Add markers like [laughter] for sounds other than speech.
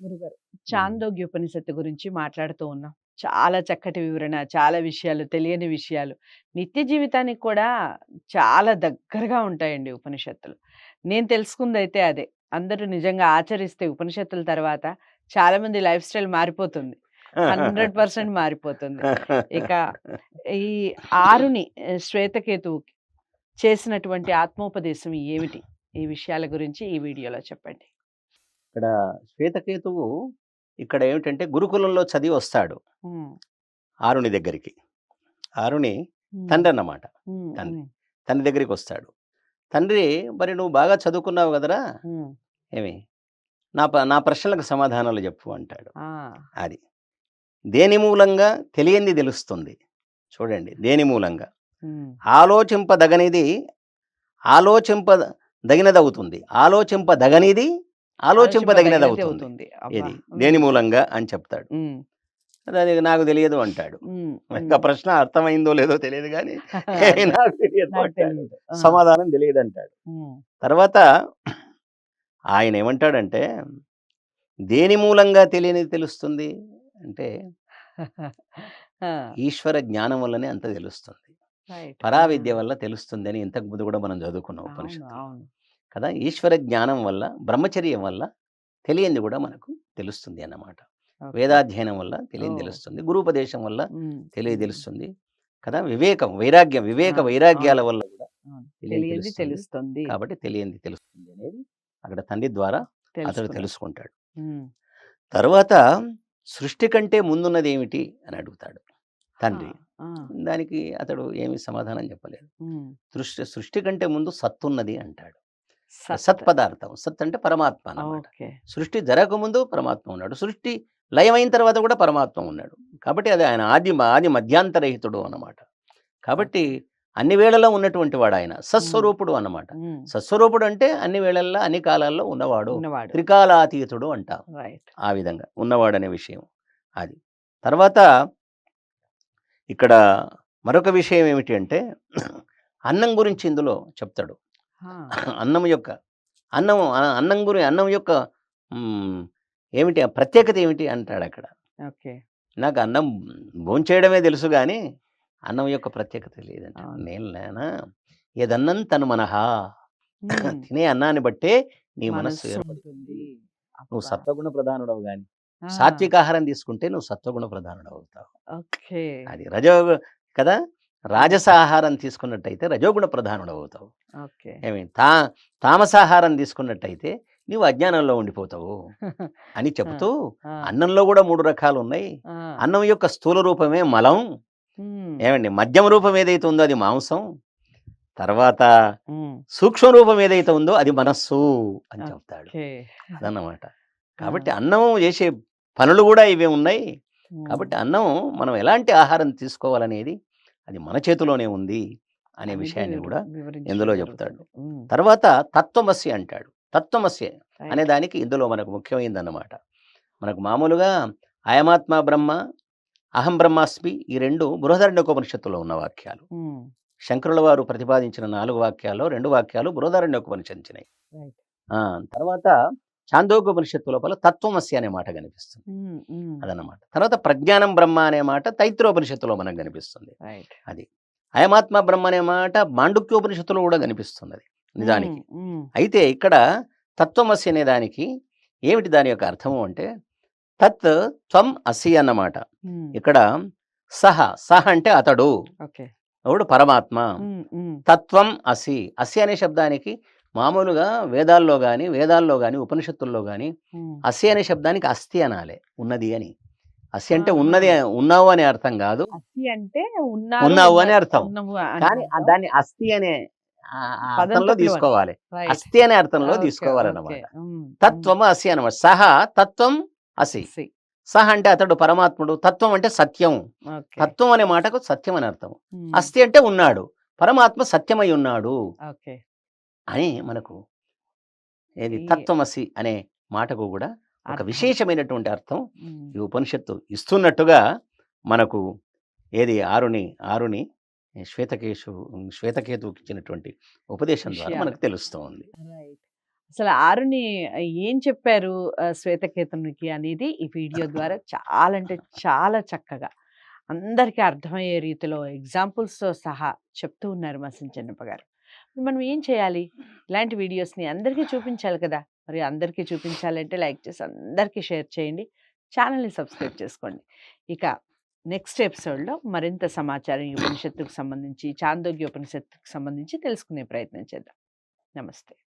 గురుగారు. చాందోగ్య ఉపనిషత్తు గురించి మాట్లాడుతూ ఉన్నాం. చాలా చక్కటి వివరణ చాలా విషయాలు తెలియని విషయాలు. నిత్య జీవితానికి కూడా చాలా దగ్గరగా ఉంటాయండి ఉపనిషత్తులు. నేను తెలుసుకుంది అయితే అదే. అందరూ నిజంగా ఆచరిస్తే ఉపనిషత్తుల తర్వాత చాలా మంది లైఫ్ స్టైల్ మారిపోతుంది. హండ్రెడ్ పర్సెంట్ మారిపోతుంది. ఇక ఈ ఆరుని ఆ, శ్వేతకేతువుకి చేసినటువంటి ఆత్మోపదేశం ఏమిటి? ఈ విషయాల గురించి ఈ వీడియోలో చెప్పండి. ఇక్కడ శ్వేతకేతువు ఇక్కడ ఏమిటంటే గురుకులంలో చదివి వస్తాడు. ఆరుని దగ్గరికి. ఆరుని తండ్రి అన్నమాట. తండ్రి. తండ్రి దగ్గరికి వస్తాడు. తండ్రి మరి నువ్వు బాగా చదువుకున్నావు కదరా? ఏమి? నా నా ప్రశ్నలకు సమాధానాలు చెప్పు అంటాడు. అది. దేని మూలంగా? తెలియంది తెలుస్తుంది. చూడండి దేని మూలంగా? ఆలోచింపదగనిది ఆలోచింపదగినది అవుతుంది ఆలోచింపదగనిది ఆలోచింపదగినది అవుతుంది. ఇది దేని మూలంగా అని చెప్తాడు. అది నాకు తెలియదు అంటాడు. ఇంకా. ప్రశ్న అర్థమైందో లేదో తెలియదు కానీ [laughs] [laughs] నాకు తెలియదు సమాధానం తెలియదు అంటాడు. తర్వాత ఆయన ఏమంటాడంటే దేని మూలంగా తెలియనిది తెలుస్తుంది? అంటే [laughs] ఈశ్వర జ్ఞానం వల్లనే అంత తెలుస్తుంది. పరావిద్య వల్ల తెలుస్తుంది అని ఇంతకు ముందు కూడా మనం చదువుకున్నాం ఉపనిషత్తు కదా! ఈశ్వర జ్ఞానం వల్ల బ్రహ్మచర్యం వల్ల తెలియంది కూడా మనకు తెలుస్తుంది అన్నమాట. వేదాధ్యయనం వల్ల తెలియని. తెలుస్తుంది గురుపదేశం వల్ల తెలియ తెలుస్తుంది కదా! వివేకం వైరాగ్యం వివేక వైరాగ్యాల వల్ల కూడా. తెలియని తెలియంది తెలుస్తుంది. కాబట్టి తెలియంది తెలుస్తుంది అనేది అక్కడ తండ్రి ద్వారా అతడు. తెలుసుకుంటాడు. తర్వాత సృష్టి కంటే ముందున్నది ఏమిటి అని అడుగుతాడు తండ్రి. దానికి అతడు ఏమి సమాధానం చెప్పలేదు. సృష్టి సృష్టి కంటే ముందు సత్తున్నది అంటాడు. సత్. సత్పదార్థం సత్ అంటే పరమాత్మ అన్నమాట సృష్టి జరగకముందు పరమాత్మ ఉన్నాడు. సృష్టి లయమైన తర్వాత కూడా పరమాత్మ ఉన్నాడు. కాబట్టి అది ఆయన ఆది ఆది మధ్యాంతరహితుడు అన్నమాట. కాబట్టి అన్ని వేళల్లో ఉన్నటువంటి వాడు ఆయన సస్వరూపుడు అన్నమాట. సస్వరూపుడు అంటే అన్ని వేళల్లో అన్ని కాలాల్లో ఉన్నవాడు. ఉన్నవాడు. త్రికాలాతీతుడు అంటాం. ఆ విధంగా ఉన్నవాడనే విషయం అది. తర్వాత ఇక్కడ మరొక విషయం ఏమిటి అంటే అన్నం గురించి ఇందులో చెప్తాడు. అన్నం యొక్క అన్నం అన్నం గురి అన్నం యొక్క ఏమిటి ఆ ప్రత్యేకత ఏమిటి అంటాడు అక్కడ. ఓకే. నాకు అన్నం భోంచేయడమే తెలుసు కానీ అన్నం యొక్క ప్రత్యేకత లేదంట. నేను ఏదన్నం తను మనహ. [laughs] తినే అన్నాన్ని బట్టే నీ మనస్సు ఏర్పడుతుంది. నువ్వు. సత్వగుణ ప్రధానుడవు కానీ ఆ, సాత్విక ఆహారం తీసుకుంటే నువ్వు సత్వగుణ ప్రధానుడు అవుతావు ఓకే. అది రజో కదా? రాజస ఆహారం తీసుకున్నట్టయితే రజోగుణ ప్రధానుడు అవుతావు ఓకే ఏమి తా తామసాహారం తీసుకున్నట్టయితే నీవు అజ్ఞానంలో ఉండిపోతావు అని [laughs] చెబుతూ అన్నంలో కూడా మూడు రకాలు ఉన్నాయి అన్నం యొక్క స్థూల రూపమే మలం. ఏమండి? మధ్యమ రూపం ఏదైతే ఉందో అది మాంసం. తర్వాత సూక్ష్మ రూపం ఏదైతే ఉందో అది మనస్సు అని చెప్తాడు అదన్నమాట. కాబట్టి అన్నం చేసే పనులు కూడా ఇవే ఉన్నాయి. కాబట్టి అన్నం మనం ఎలాంటి ఆహారం తీసుకోవాలనేది అది మన చేతిలోనే ఉంది అనే విషయాన్ని కూడా ఇందులో. చెప్తాడు. తర్వాత తత్వమస్య అంటాడు తత్వమస్య. అనే దానికి ఇందులో మనకు ముఖ్యమైనదన్నమాట మనకు మామూలుగా అయమాత్మ బ్రహ్మ అహం బ్రహ్మాస్మి ఈ రెండు బృహదారణ్యోపనిషత్తులో ఉన్న వాక్యాలు శంకరుల వారు ప్రతిపాదించిన నాలుగు వాక్యాల్లో రెండు వాక్యాలు. ఆ తర్వాత చాందోపనిషత్తు లోపల తత్వమస్య అనే మాట కనిపిస్తుంది. అదన్నమాట. తర్వాత ప్రజ్ఞానం బ్రహ్మ అనే మాట తైత్రోపనిషత్తులో మనకు కనిపిస్తుంది. right. అయమాత్మ బ్రహ్మ అనే మాట మాండుక్యోపనిషత్తులో కూడా కనిపిస్తున్నది నిజానికి. అయితే ఇక్కడ తత్వమసి అనే దానికి ఏమిటి దాని యొక్క అర్థము అంటే తత్ త్వం అసి అన్నమాట. ఇక్కడ సహ సహ అంటే అతడు. ఎవడు? పరమాత్మ. తత్వం అసి. అసి అనే శబ్దానికి మామూలుగా వేదాల్లో కానీ వేదాల్లో కానీ ఉపనిషత్తుల్లో కానీ ఉమ్, అసి అనే శబ్దానికి అస్థి అనాలి ఉన్నది అని. అసి అంటే. ఉన్నది ఉన్నావు అనే అర్థం కాదు. అంటే ఉన్నావు అని అర్థం. కానీ. దాన్ని అస్థి అనే అర్థంలో. తీసుకోవాలి. అస్థి అనే అర్థంలో తీసుకోవాలన్నమాట. తత్వము అసి అనమాట సహ తత్వం అసి. సహ అంటే అతడు పరమాత్ముడు తత్వం అంటే సత్యం. తత్వం అనే మాటకు సత్యం అని అర్థం అస్థి అంటే ఉన్నాడు. పరమాత్మ సత్యమై ఉన్నాడు. అని మనకు ఏది తత్వమసి అనే మాటకు కూడా ఒక. విశేషమైనటువంటి అర్థం ఈ ఉపనిషత్తు ఇస్తున్నట్టుగా మనకు ఏది ఆరుని ఆరుని శ్వేతకేశు శ్వేతకేతువుకి ఇచ్చినటువంటి ఉపదేశం ద్వారా. మనకు తెలుస్తూ ఉంది అసలు ఆరుని ఏం చెప్పారు శ్వేతకేతునికి అనేది ఈ వీడియో ద్వారా చాలా అంటే చాలా చక్కగా అందరికీ అర్థమయ్యే రీతిలో ఎగ్జాంపుల్స్‌తో సహా చెప్తూ ఉన్నారు మా సించన్నప్ప గారు. మనం ఏం చేయాలి? ఇలాంటి వీడియోస్‌ని అందరికీ చూపించాలి కదా! మరి అందరికీ చూపించాలంటే లైక్ చేసి అందరికీ షేర్ చేయండి. ఛానల్ని సబ్స్క్రైబ్ చేసుకోండి. ఇక నెక్స్ట్ ఎపిసోడ్‌లో మరింత సమాచారం ఈ ఉపనిషత్తుకు సంబంధించి, చాందోగ్య ఉపనిషత్తుకు సంబంధించి తెలుసుకునే ప్రయత్నం చేద్దాం. నమస్తే.